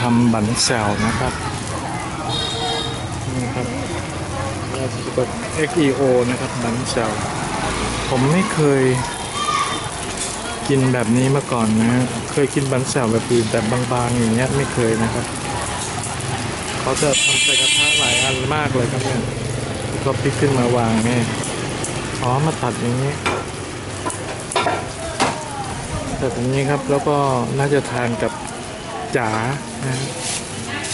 ทำบันแซวนะครับนี่ครับราชกด XEO นะครับบันแซวผมไม่เคยกินแบบนี้มาก่อนนะ เคยกินบันแซวแบบอื่นแต่บางๆอย่างเงี้ยไม่เคยนะครับเขาจะทำใส่กระทะหลายอันมากเลยครับเนี่ยก็พลิกขึ้นมาวางนี่อ๋อมาตัดอย่างนี้ตัดอย่างนี้ครับแล้วก็น่าจะทานกับ จ๋านะ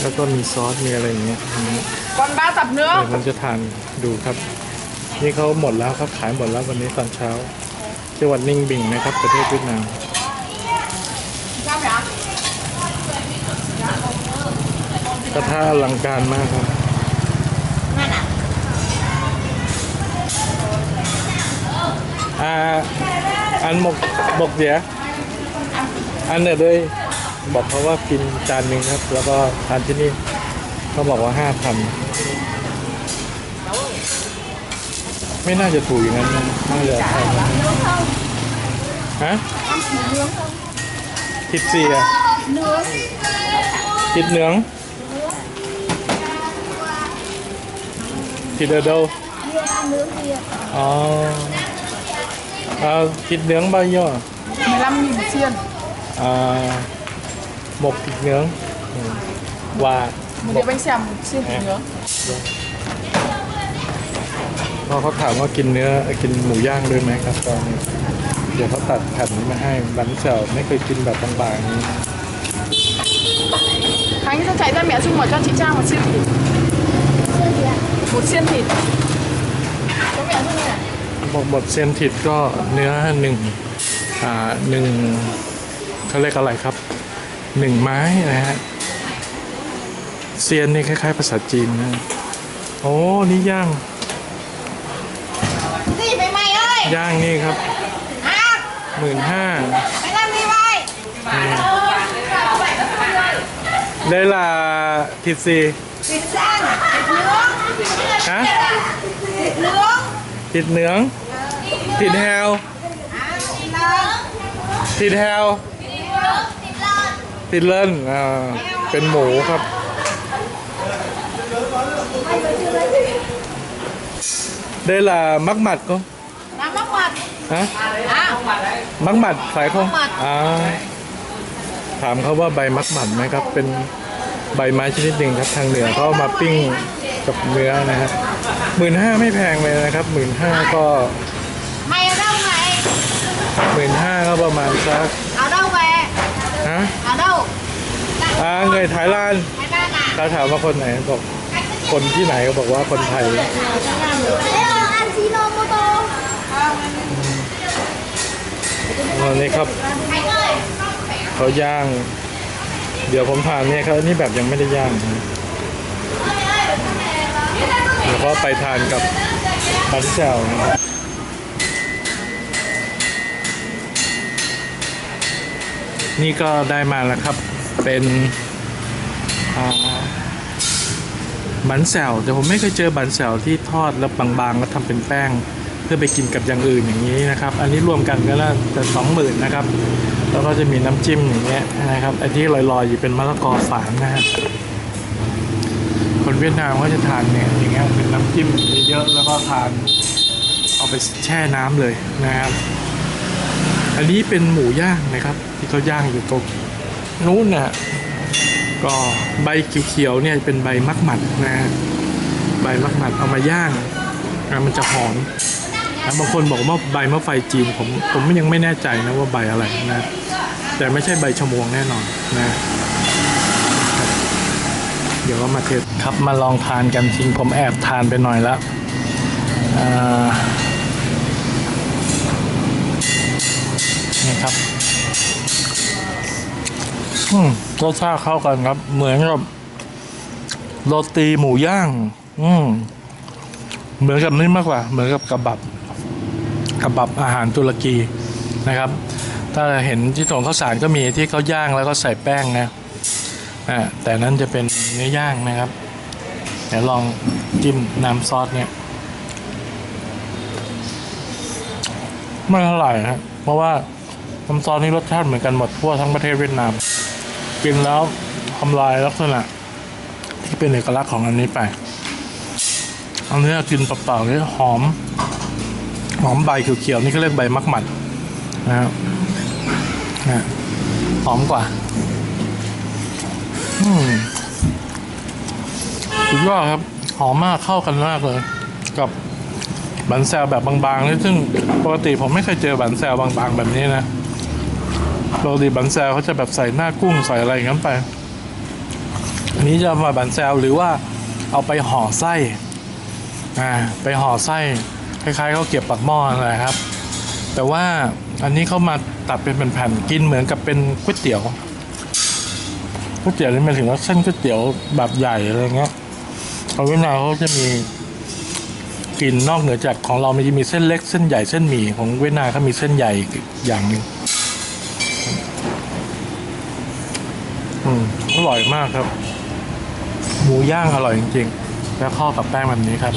แล้วก็มีซอสมีอะไรอย่างเงี้ยอืม Còn ba tập nữa เดี๋ยวผมจะทานดูครับ นี่เขาหมดแล้วครับขายหมดแล้ววันนี้ตอนเช้าจังหวัดนิ่งบิงนะครับ ประเทศเวียดนาม Sao vậy? กระทะอลังการมากครับอ่าอันหมกบกเดียอันเนี่ยด้วย บอกเขาว่ากินจานหนึ่งครับ แล้วก็ทานที่นี่เขาบอกว่าห้าพันไม่น่าจะถูกอย่างนั้นนะน่าจะแพงนะฮะทิดเสียทิดเหนืองทิดเออโดอ๋อเอาทิดเหนือง bao nhiêu à? 15 nghìn một chiên à, một thịt nướng ừ. và Một đĩa bánh xèo một chiên thịt nướng พอเขาถามว่ากินเนื้อกินหมูย่างด้วยไหมครับตอนนี้เดี๋ยวเขาตัดแผ่นนี้มาให้บันเซลไม่เคยกินแบบบางๆนี้ Khánh sao chạy ra mẹ chung một cho chị Trang một chiên thịt Một chiên thịt Cho mẹ chung nè บอกบดเซนทิดก็เนื้อหนึ่งอ่าหนึ่งเขาเรียกอะไรครับ หนึ่งไม้นะฮะเซียนนี่คล้ายๆ ภาษาจีนนะ โอ้ นี่ย่าง Gì mày mày ơi ย่างนี่ครับ À หมื่นห้า mày làm gì vậy đây là thịt gì Thịt sang Thịt nướng hả Thịt nướng thịt nướng thịt heo À thịt nướng ติดแฮวติด เล่นอ่าเป็นหมูครับ đây là mắc mặt không Làm móc mặt hả À mắc mặt phải không Mắc mặt. อ่าถามเขาว่าใบมักหมัดไหมครับ เป็นใบไม้ชนิดหนึ่งครับทางเหนือเขาเอามาปิ้งกับเนื้อนะฮะหมื่นห้าไม่แพงเลยนะครับหมื่นห้าก็ Mày ở đâu mày หมื่นห้าก็ประมาณสัก Ở đâu về ฮะ Ở đâu อ่าเง ยไทยลาน Thái Lan à เขาถามว่าคนไหนบอกคนที่ไหนก็บอกว่าคนไทย Thế là ăn xino mô tô อันนี้ครับ Khánh ơi เขาย่าง เดี๋ยวผมทานเนี่ยครับอันนี่แบบยังไม่ได้ย่างนะเดี๋ยวก็ไปทานกับบันแซวนะครับ นี่ก็ได้มาแล้วครับ เป็นบันแซวแต่ผมไม่เคยเจอบันแซวที่ทอดแล้วบางๆแล้วทำเป็นแป้ง เพื่อไปกินกับอย่างอื่นอย่างนี้นะครับ อันนี้รวมกันก็แล้วแต่สองหมื่นนะครับ แล้วก็จะมีน้ำจิ้มอย่างเงี้ยนะครับไอ้ที่ลอยๆอยู่เป็นมะละกอฝานนะฮะคนเวียดนามก็จะทานเนี่ยอย่างเงี้ยเป็นน้ำจิ้มเยอะๆแล้วก็ทานเอาไปแช่น้ำเลยนะครับ อันนี้เป็นหมูย่างนะครับ ที่เขาย่างอยู่ตรงนู้นนะฮะก็ใบเขียวๆเนี่ยเป็นใบมักหมัดนะใบมักหมัดเอามาย่างอะมันจะหอมนะบางคนบอกว่าใบมะไฟจีนผมผมยังไม่แน่ใจนะว่าใบอะไรนะ แต่ไม่ใช่ใบชะมวงแน่นอนนะ เดี๋ยวก็มาเทสครับมาลองทานกันจริงผมแอบทานไปหน่อยแล้วอ่า อืมรสชาติเข้ากันครับ เหมือนกับโรตีหมูย่าง อืมเหมือนกับนี่มากกว่า เหมือนกับกระบับกระบับอาหารตุรกีนะครับ ถ้าเห็นที่ถงข้าวสารก็มีที่เขาย่างแล้วก็ใส่แป้งนะอ่าแต่นั้นจะเป็นเนื้อย่างนะครับเดี๋ยวลองจิ้มน้ำซอสเนี่ยไม่เท่าไหร่ฮะเพราะว่าน้ำซอสนี่รสชาติเหมือนกันหมดทั่วทั้งประเทศเวียดนาม กินแล้วทำลายลักษณะ ที่เป็นเอกลักษณ์ของอันนี้ไป อันนี้กินเปล่าๆนี่หอม หอมใบเขียวๆนี่เขาเรียกใบมักหมัดนะครับนะหอมกว่า อืมสุดยอดครับ หอมมากเข้ากันมากเลย กับบันแซวแบบบางๆนี่ซึ่งปกติผมไม่เคยเจอบันแซวบางๆ แบบนี้นะ ปกติบันแซวเขาจะแบบใส่หน้ากุ้งใส่อะไรอย่างนั้นไปอันนี้จะมาบันแซวหรือว่าเอาไปห่อไส้อ่าไปห่อไส้คล้ายๆเขาเก็บปักหม้ออะไรครับ แต่ว่าอันนี้เขามาตัดเป็นแผ่นๆกินเหมือนกับเป็นก๋วยเตี๋ยวก๋วยเตี๋ยวนี่หมายถึงว่าเส้นก๋วยเตี๋ยวแบบใหญ่อะไรเงี้ยเอาเวียดนามเขาจะมีกินนอกเหนือจากของเรามันจะมีเส้นเล็กเส้นใหญ่เส้นหมี่ของเวียดนามเขามีเส้นใหญ่อย่างหนึ่ง อืมอร่อยมากครับ หมูย่างอร่อยจริงๆ แล้วข้ากับแป้งแบบนี้ครับ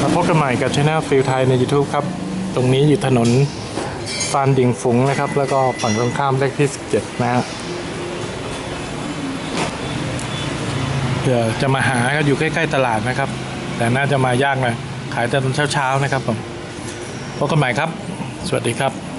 มาพบกันใหม่กับช anel ฟิลไทยใน YouTube ครับ ตรงนี้อยู่ถนนฟานดิงฝุงนะครับ แล้วก็ฝั่งตรงข้ามเลขที่ 17 นะฮะเดี๋ยวจะมาหาก็อยู่ใกล้ๆตลาดนะครับ แต่น่าจะมายากหน่อยขายแต่ตอนเช้าๆนะครับผมพบกันใหม่ครับ สวัสดีครับ